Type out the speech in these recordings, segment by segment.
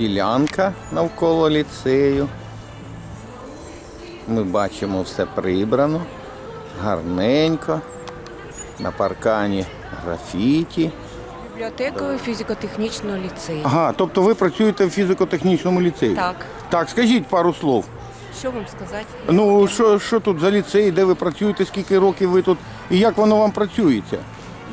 ділянка навколо ліцею. Ми бачимо все прибрано, гарненько. На паркані графіті. Бібліотекою фізико-технічного ліцею. Ага, тобто ви працюєте в фізико-технічному ліцеї? Так. Так, скажіть пару слов. Що вам сказати? Ну, що, що тут за ліцей, де ви працюєте, скільки років ви тут і як воно вам працюється?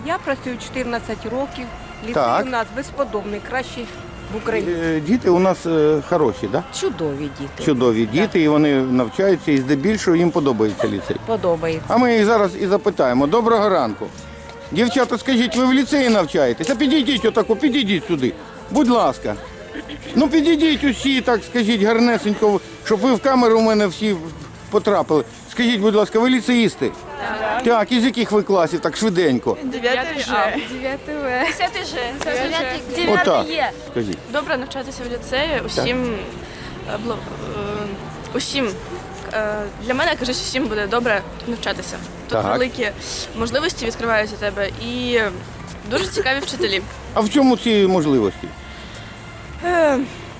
Я працюю 14 років. Ліцей Так. у нас безподобний, кращий в Україні. Е, Діти у нас е, хороші. Да? Чудові діти. Чудові діти, і вони навчаються, і здебільшого їм подобається ліцей. Подобається. А ми їх зараз і запитаємо. Доброго ранку. Дівчата, скажіть, ви в ліцеї навчаєтесь? А підійдіть отако, підійдіть сюди. Будь ласка. Ну підійдіть усі, так скажіть, гарнесенько, щоб ви в камеру у мене всі потрапили. Скажіть, будь ласка, ви ліцеїсти? Так. Так, із яких ви класів, так швиденько? Дев'ятий Ж. Дев'ятий В. Десятий Ж. Дев'ятий Отак. Є. Скажіть. Добре навчатися в ліцеї. Усім е, бл- е, усім. е, Для мене кажуть, усім буде добре тут навчатися. Тут Так. великі можливості відкриваються у тебе і дуже цікаві вчителі. А в чому ці можливості? Е,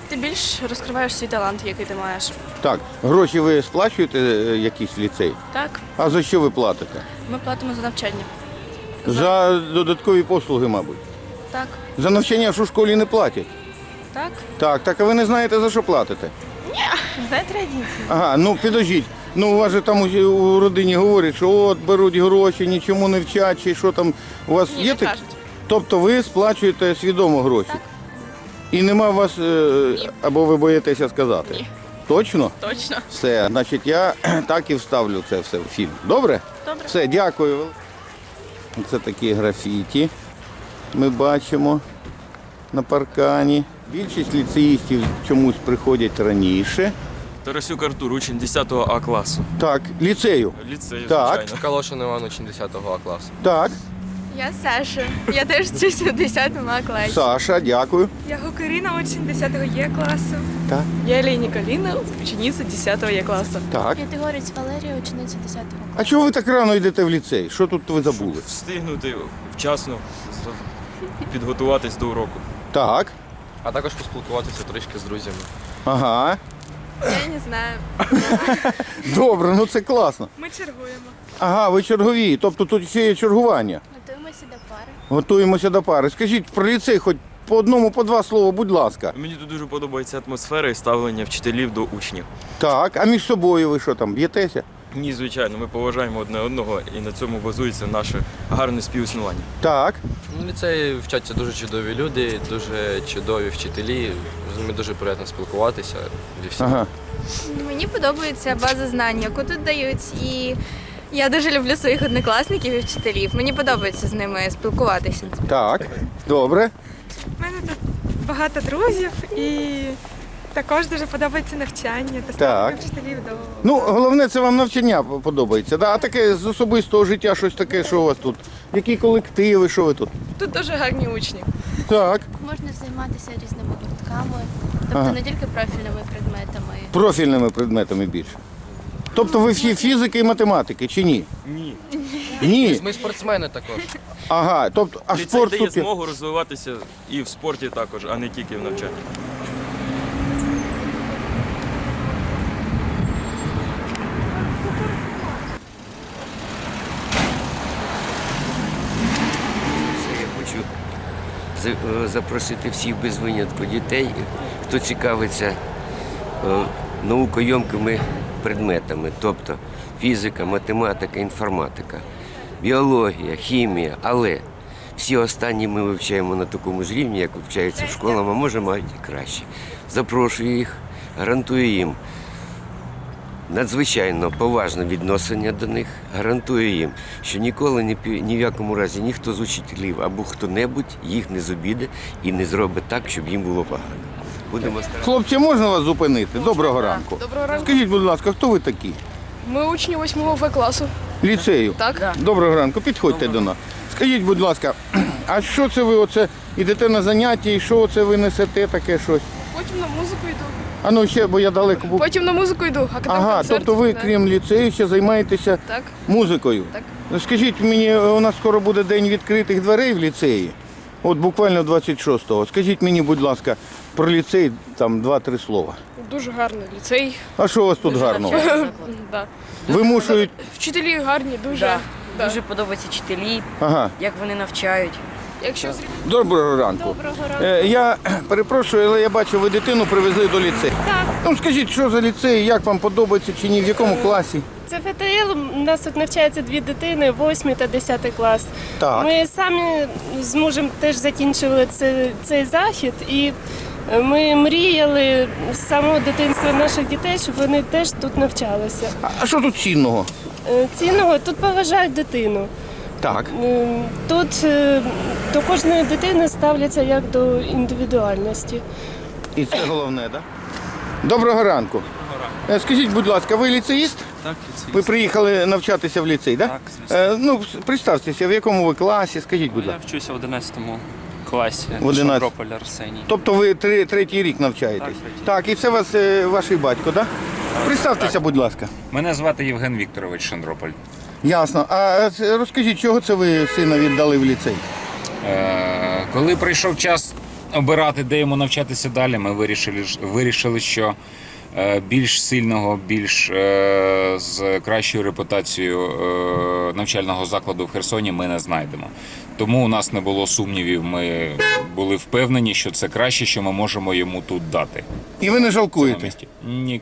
Ти більш розкриваєш свій талант, який ти маєш. Так, гроші ви сплачуєте е, якийсь ліцей? Так, А за що ви платите? ми платимо за навчання. За додаткові послуги, мабуть. Так, За навчання ж у школі не платять. так. Так, так, а ви не знаєте за що платите? Знає традиції. Ага, ну підождіть. Ну, у вас же там у, у родині говорять, що от беруть гроші, нічому не вчать, чи що там. У вас Ні, є не так? кажуть. Тобто ви сплачуєте свідомо гроші? Так. І нема у вас, е, або ви боїтеся сказати? Ні. Точно? Точно. Все, значить, я так і вставлю це все в фільм. Добре? Добре. Все, дякую. Це такі графіті ми бачимо на паркані. Більшість ліцеїстів чомусь приходять раніше. Тарасюк Артур, учень 10 А класу. Так, ліцею. Ліцею, Так. звичайно. Калошин Іван, учень 10 А класу. Так, Я Саша. Я теж вчуся в 10 класі. Саша, дякую. Я Гукаріна, учень 10 Є класу. Так, Я Ліні Каліна, учениця 10 Є класу. так. П'ятигорець Валерія, учениця 10 класу. А чого ви так рано йдете в ліцей? Що тут ви забули? Встигнути вчасно підготуватись до уроку. Так, А також поспілкуватися трішки з друзями. ага. Я не знаю. Добре, ну це класно. Ми чергуємо. Ага, ви чергові, тобто тут ще є чергування. Готуємося до пари. Скажіть про ліцей хоч по одному, по два слова, будь ласка. Мені тут дуже подобається атмосфера і ставлення вчителів до учнів. Так, а між собою ви що там, б'єтеся? Ні, звичайно, ми поважаємо одне одного і на цьому базується наше гарне співіснування. Так. Ну, в ліцеї вчаться дуже чудові люди, дуже чудові вчителі. З ними дуже приємно спілкуватися. Ага. Мені подобається база знань, яку тут дають, і я дуже люблю своїх однокласників і вчителів. Мені подобається з ними спілкуватися. Так. Добре. У мене тут багато друзів і також дуже подобається навчання та ставлення Так. вчителів до Ну, головне, це вам навчання подобається. Да? А таке з особистого життя щось таке, що у вас тут? Які колективи, що ви тут? Тут дуже гарні учні. Так. Можна займатися різними гуртками, тобто Ага. не тільки профільними предметами. Профільними предметами більше. Тобто ви всі фізики і математики чи ні? Ні. Ні. Ми спортсмени також. Ага, тобто, а Ліцей спорт дає тут. змогу розвиватися і в спорті також, а не тільки в навчанні. Е, запросити всіх без винятку дітей, хто цікавиться е, наукойомкими предметами, тобто фізика, математика, інформатика, біологія, хімія, але всі останні ми вивчаємо на такому ж рівні, як вивчаються в школах, а може навіть і краще. Запрошую їх, гарантую їм надзвичайно поважне відношення до них. Гарантую їм, що ніколи ні, ні в якому разі ніхто з учителів або хто-небудь їх не зобіде і не зробить так, щоб їм було погано. Будемо старатися. Хлопці, можна вас зупинити? Доброго ранку. Доброго ранку. Скажіть, будь ласка, хто ви такі? Ми учні 8 В класу. Ліцею? Так. Доброго ранку, підходьте до нас. Скажіть, будь ласка, а що це ви оце йдете на заняття і що це ви несете таке щось? Потім на музику йду. А ну ще, бо я далеко був. Потім на музику йду, а коли Ага, концерт, тобто ви, да. крім ліцею, ще займаєтеся Так. музикою. Так. Скажіть мені, у нас скоро буде день відкритих дверей в ліцеї. От буквально 26-го. Скажіть мені, будь ласка, про ліцей там два-три слова. Дуже гарний ліцей. А що у вас тут гарного? Да. Вимушують. Вчителі гарні, дуже. Да. Дуже подобаються вчителі, Ага. як вони навчають. Якщо Доброго ранку. Доброго ранку. Е, я перепрошую, але я бачу, ви дитину привезли до ліцею. Так. Ну скажіть, що за ліцей, як вам подобається чи ні, в якому класі? Це ФТЛ. У нас тут навчаються дві дитини, 8 та 10 клас. Так. Ми самі з мужем теж закінчили це, цей захід і е, ми мріяли з самого дитинства наших дітей, щоб вони теж тут навчалися. А- що тут цінного? Е, Цінного тут поважають дитину. Так. Е, Тут е, до кожної дитини ставляться як до індивідуальності. І це головне, так? Доброго ранку. Е, Скажіть, будь ласка, ви ліцеїст? Так, Ви приїхали навчатися в ліцей, так? Так, звісно. Ну, представтеся, в якому ви класі, скажіть, будь Я ласка. вчуся в 11 класі В 11. Шандрополь Арсеній. Тобто ви три, третій рік навчаєтесь? Так, третій. Так, і це вас е, ваш батько, так? Представтеся, будь ласка. Мене звати Євген Вікторович Шандрополь. Ясно. А е, розкажіть, чого це ви сина віддали в ліцей? Е, коли прийшов час обирати, де йому навчатися далі, ми вирішили, ж- вирішили що більш сильного, більш е, з кращою репутацією е, навчального закладу в Херсоні ми не знайдемо. Тому у нас не було сумнівів. Ми були впевнені, що це краще, що ми можемо йому тут дати. І ви не жалкуєте? Ні,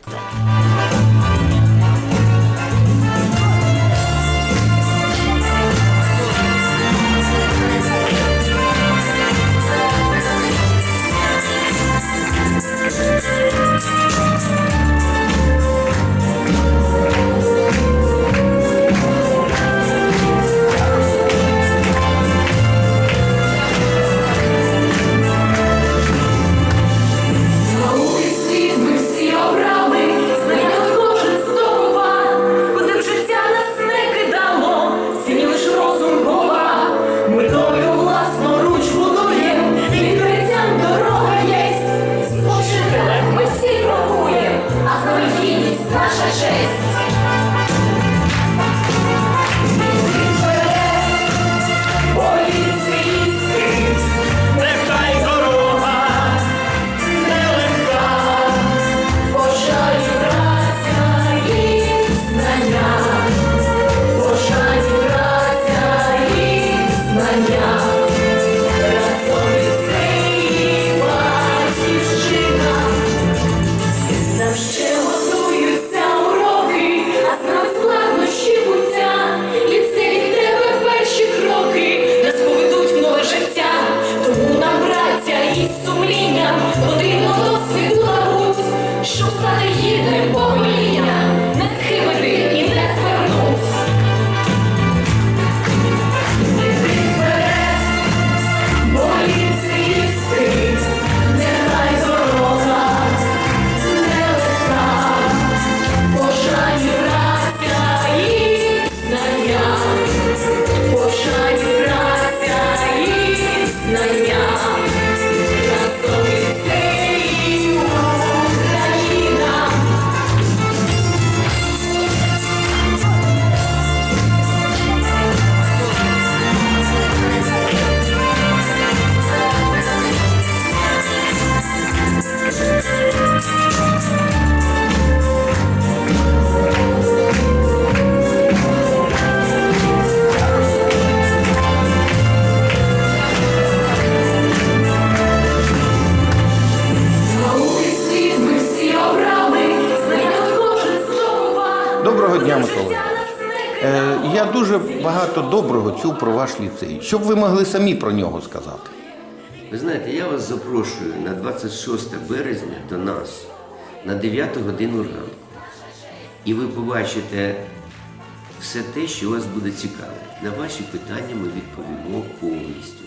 я дуже багато доброго чув про ваш ліцей. Щоб ви могли самі про нього сказати? Ви знаєте, я вас запрошую на 26 березня до нас на 9 годину ранку. І ви побачите все те, що вас буде цікаве. На ваші питання ми відповімо повністю.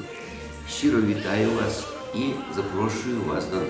Щиро вітаю вас і запрошую вас до нас.